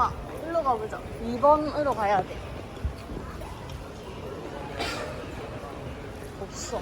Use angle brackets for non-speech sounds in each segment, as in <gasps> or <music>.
엄마, 일로 가보자. 2번으로 가야 돼. 없어.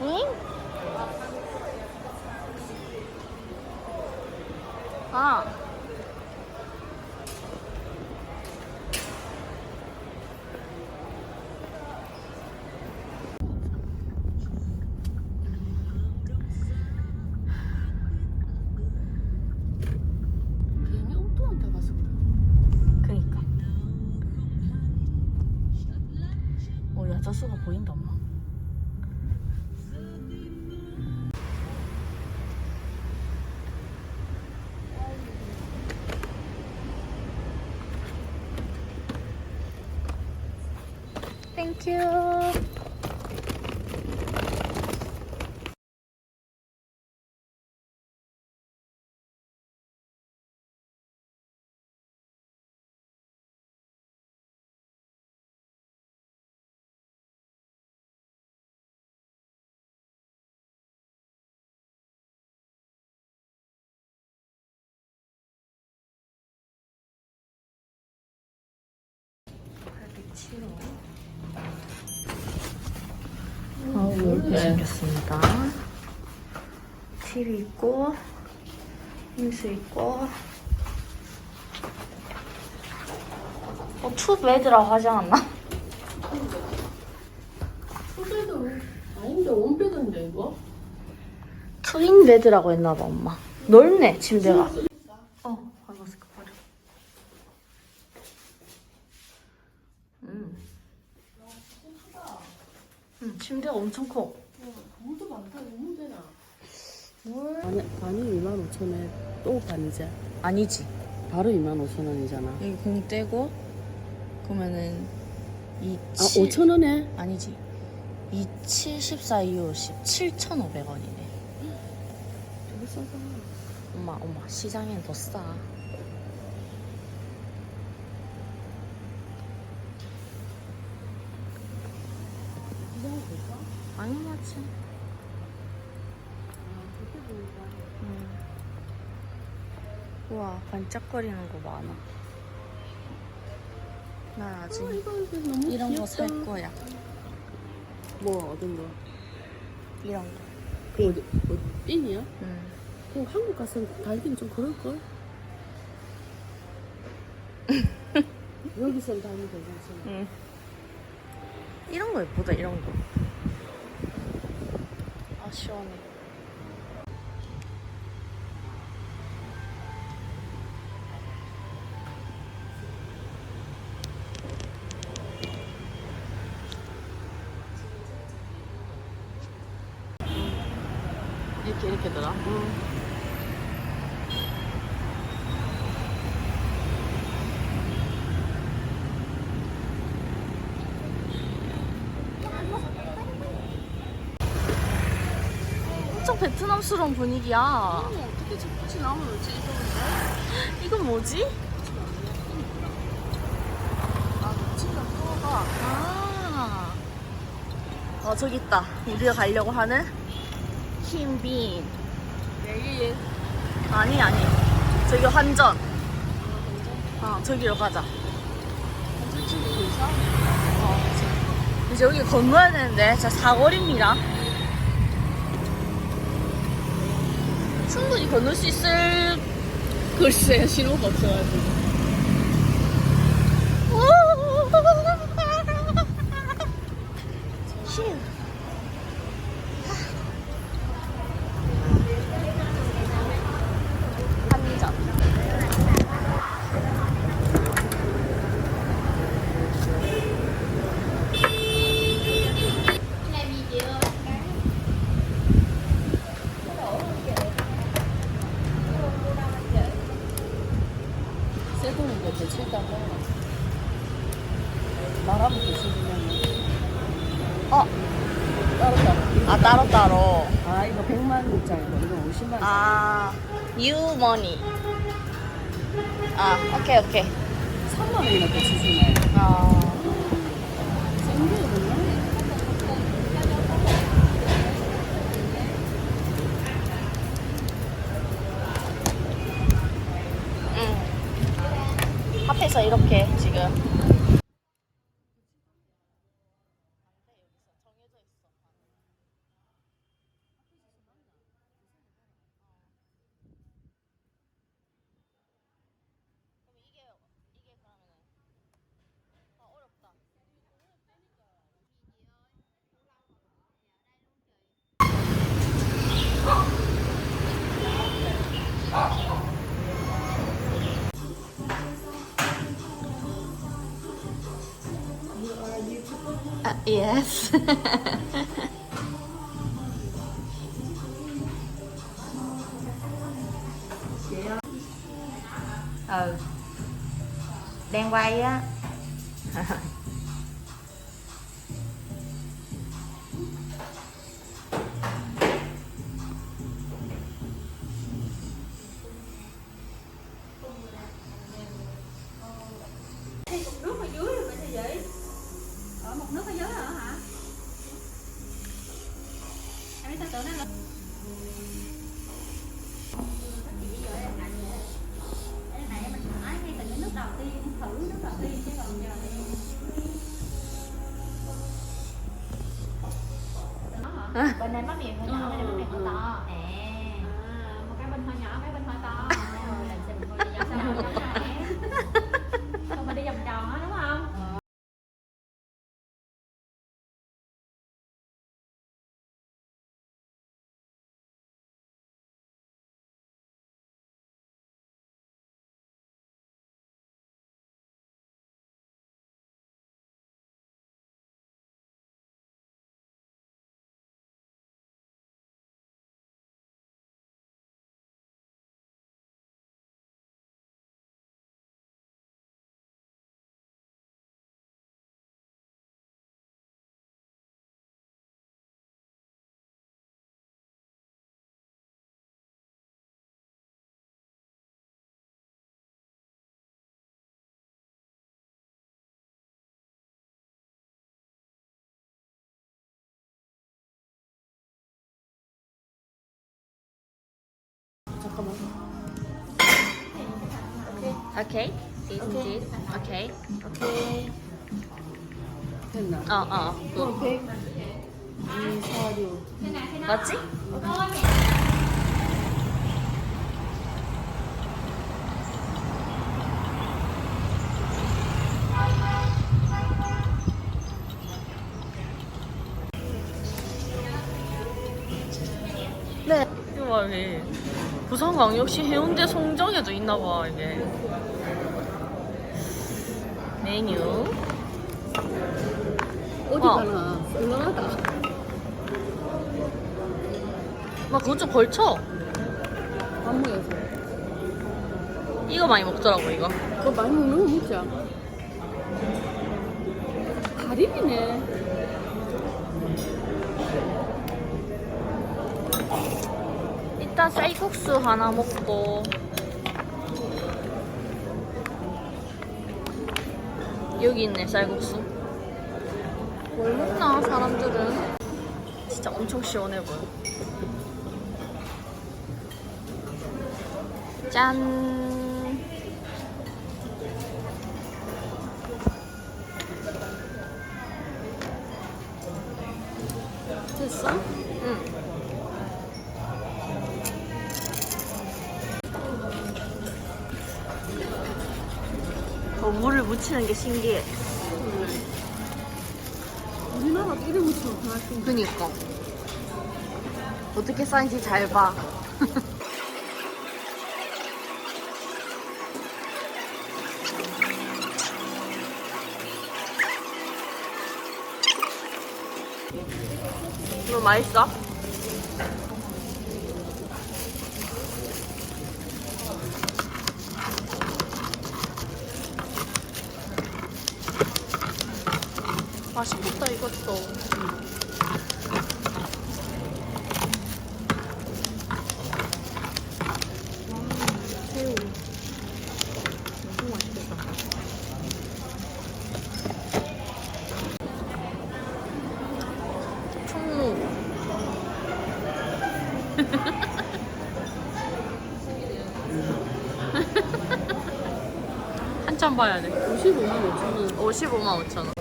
응? 아. 괜히 엉뚱한 데 가서 그니까. 어, 야자수가 보인다, 엄마. 땡큐. 아, 이렇게 생겼습니다. TV 있고, 흰수 있고. 어, 투베드라고 하지 않았나? 소배도 아닌데 원배던데 이거? 트윈 베드라고 했나봐, 엄마. 넓네, 침대가. 어, 밟았을까, 버려. 음. 음, 침대가 엄청 커. 물도 많다 너무 되나? 뭘? 반이, 반이 2만 5천 원, 또 반이자. 아니지. 바로 2만 5천 원이잖아. 여기 공 떼고, 그러면은, 2, 아 5천 원에? 아니지. 2, 7, 14, 2, 50, 7,500원이네. 되게 싸다. 엄마, 엄마, 시장엔 더 싸. 이거 볼까? 아니, 맞지. 아 보니까. 음. 우와, 반짝거리는 거 많아. 나 아직 어 이거 이거 이런 거. 살 거야. 뭐 어떤 거? 이런 거. 그 어디? 어, 핀이야? 음. 그 한국 가서 달기는 좀 그럴걸? <laughs> 여기서 달면 괜찮잖아. 응. 이런 거 예쁘다, 이런 거. 아, 시원해. 이렇게 이렇게 더라? 엄 청 베트남스러운 분위기야. 어떻게 저같이 나오면 어찌 이러는데? <laughs> 이건 뭐지? 아, 미친다, 또가. 아. 어, 저기 있다. 우리가 가려고 하는 흰빈. 내일 아니, 아니. 저기 환전. 어, 저기로 가자. 완전 친구 괜찮아? 어, 이제 여기 건너야 되는데, 진짜 사거리입니다. 충분히 건널 수 있을. 글쎄, 신호가 없어가지고. 나라부터 쓰시면 어, 따로 따로. 아, 따로따로. 아 이거 100만 원짜리고 이거 50만 원. 아, 유머니. 아, 오케이, 오케이. 3만 원이나 더 주시네. 아, 생기거든요. 응. 앞에서 이렇게 yes. ừ <laughs> đang quay á okay this this okay okay 됐나? 어어 그럼 100, 2, 4, 6. 맞지? 네. 부산광역시 해운대 송정에도 있나 봐, 이게. 메뉴. 어디 어. 가나? 썰렁하다. 막 그것 좀 걸쳐. 밥 먹어서. 이거 많이 먹더라고, 이거. 그거 많이 먹는 거 먹자. 가리비네. 일단 쌀국수 하나 먹고. 여기 있네 쌀국수. 뭘 먹나 사람들은? 진짜 엄청 시원해 보여. 짠. 됐어? 묻히는 게 신기해. 우리나라 이름 무치면 하나씩. 그니까. 어떻게 쌓인지 잘 봐. 이거 맛있어? 맛있겠다 이것도. 새우. 너무 맛있겠다. 총무. 한참 봐야 돼. 55만 5천 원. 55만 5천 원.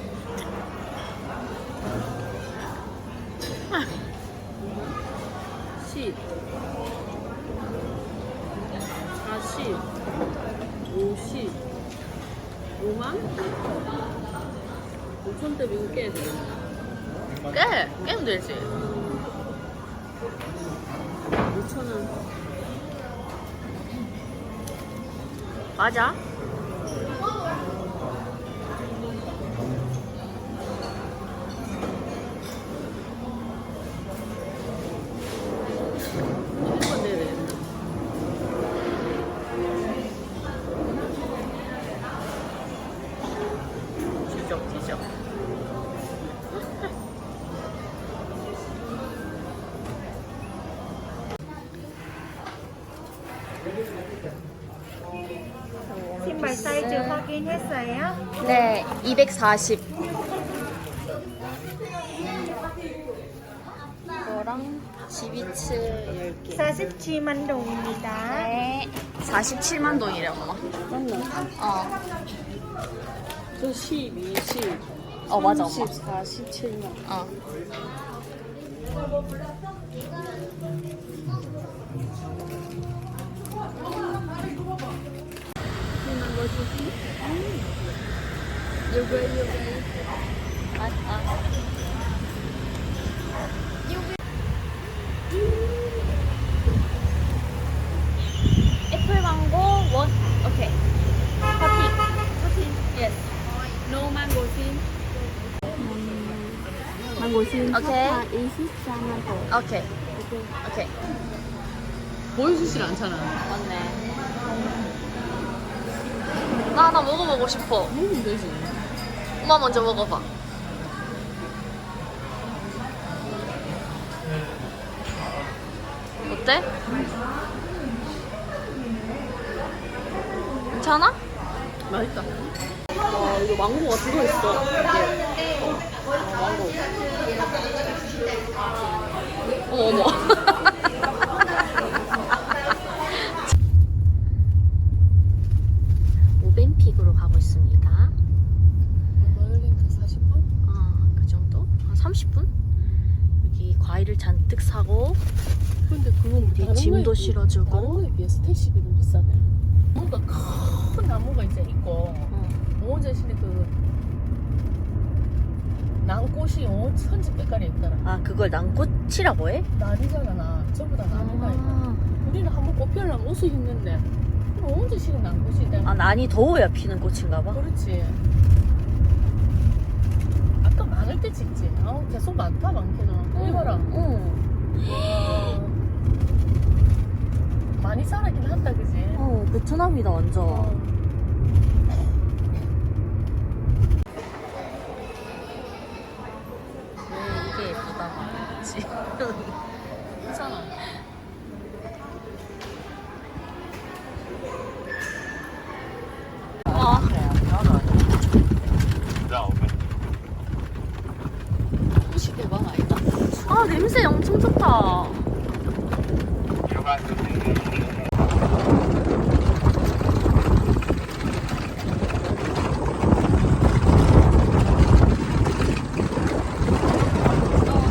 십, 사십, 오십, 오만? 오천 대 미국 깨야 돼. 깨! 깨면 되지. 오천 원. 맞아. 사이즈 확인했어요? 네, 240. 이거랑 지비츠 10개. 47만 동입니다. 네. 47만 동이래, 엄마. 맞나? 어. 저 12, 10, 어, 맞아, 엄마. 30, 47만. 어. 아, 아. 애플 망고 원 오케이 커피 커피 예스 No mango sin. 망고 신 오케이 24만 동. 오케이 오케이 보여주질 않잖아. 맞네 나 하나 먹어보고 싶어 먹으면 되지. 엄마 먼저 먹어봐 어때? 괜찮아? 맛있다. 아, 이거 망고가 들어있어. 이게. 어, 망고. 어머 어머 <laughs> 오벤픽으로 가고 있습니다 마을링크 40분? 아, 그 정도? 한 30분? 여기 과일을 잔뜩 사고 근데 그건 뒤에 다른 짐도 거에 비- 실어주고. 다른 거에 비해서 택시비 좀 비싸네. 뭔가 큰 나무가 이제 있고 어. 온 대신에 그 난꽃이 온 천지 빛깔이 있더라. 아 그걸 난꽃이라고 해? 날이잖아 나. 전부 다 나무가 있고. 아, 우리는 한번 꽃 피우려면 옷을 입는데 온 대신에 난꽃이 있다. 아 난이 더워야 피는 꽃인가 봐 그렇지. 아까 많을 때 찍지. 아 계속 많다 많기는. 이거라. 응. 와. 많이 자라긴 한다 그지? 어 베트남이다 완전 어. 왜 이게 예쁘다 말했지 <laughs> 괜찮아. 아, 꽃이 대박 아니다. 아 냄새 엄청 좋다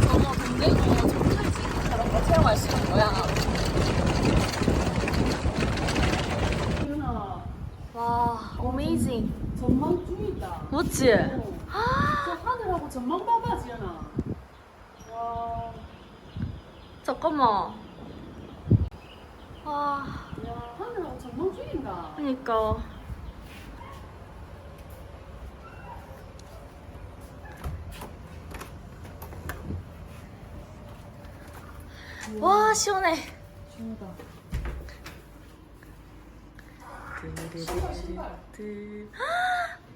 저거 근데 어, 정말지 저런 거 체험할 수 있는 거야. 유나 와 어메이징 전망 중이다. 멋지? 저 하늘하고 전망 봐봐 지연아. 와, 잠깐만 와 야 하늘하고 전망 중인다. 그니까 와 시원해 시원하다.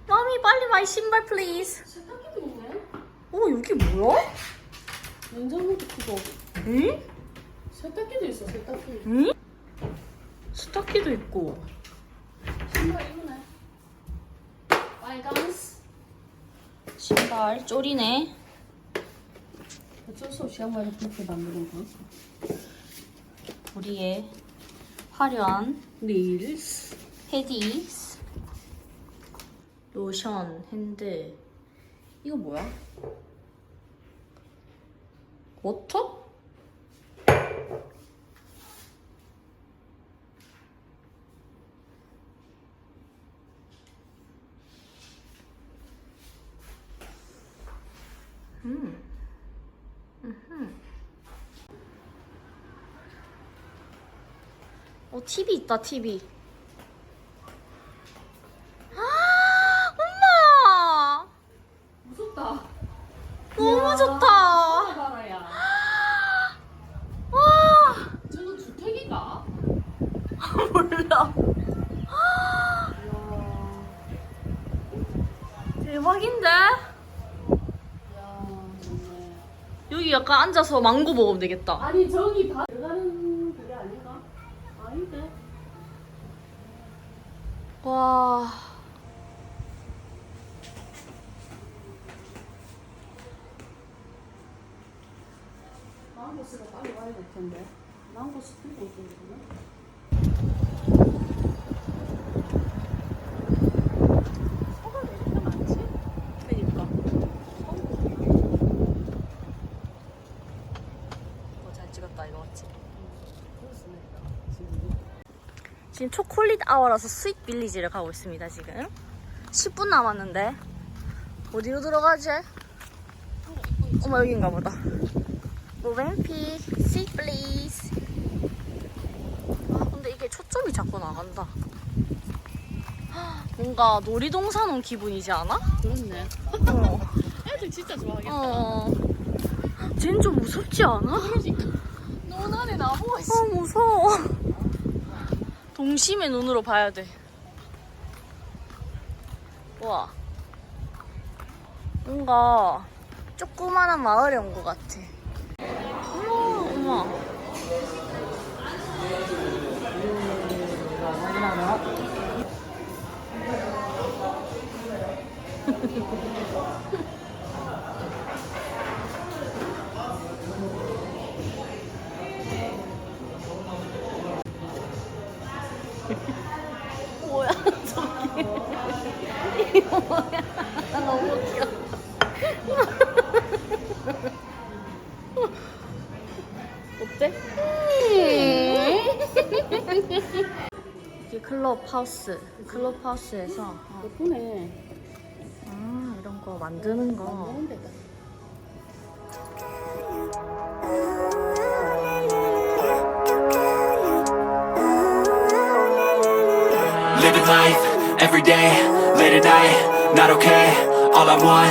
마미 빨리 마이 신발 플리즈 세탁기도 있네. 우와 여기 뭐야? 냉장고도 크고 응? 세탁기도 있어 세탁기 응? 스타키도 있고 신발 이거네 빨강스 신발 쪼리네 어쩔 수 없이 양말을 그렇게 만드는 거 우리의 화려한 릴스 헤디스 로션 핸드 이거 뭐야? 워터? 어, TV 있다, TV. 아, 엄마! 무섭다 너무 좋다. 봐라 야 <gasps> 와, 저거 주택인가? <laughs> 몰라. <gasps> 대박인데? 여기 약간 앉아서 망고 먹으면 되겠다. 아니 저기 다 들어가는 그게 아닌가? 아닌데 와. 망고스가 빨리 와야 될 텐데 망고스 들고 있거든요 소가 왜 이렇게 많지? 그니까. 이거 잘 찍었다, 이거 맞지? 그렇습니다 지금 지금 초콜릿 아워라서 스윗 빌리지를 가고 있습니다, 지금. 10분 남았는데. 어디로 들어가지? 어머, 여긴가 보다. 모벤피, 스윗 빌리즈. 아, 근데 이게 초점이 자꾸 나간다. <gasps> 뭔가 놀이동산 온 기분이지 않아? 그렇네 어. 애들 진짜 좋아하겠다 어. 쟤는 좀 무섭지 않아? 그러니까 눈 안에 나무가 있어 어, 무서워. 동심의 눈으로 봐야 돼. 와. 뭔가 조그만한 마을에 온 것 같아. 어머, 어머. <laughs> 클럽 하우스. 클럽 하우스에서 어, 예쁘네 아, 이런 거 만드는 거. 만드는 데다 Living life every day, late at night, not okay. All I want,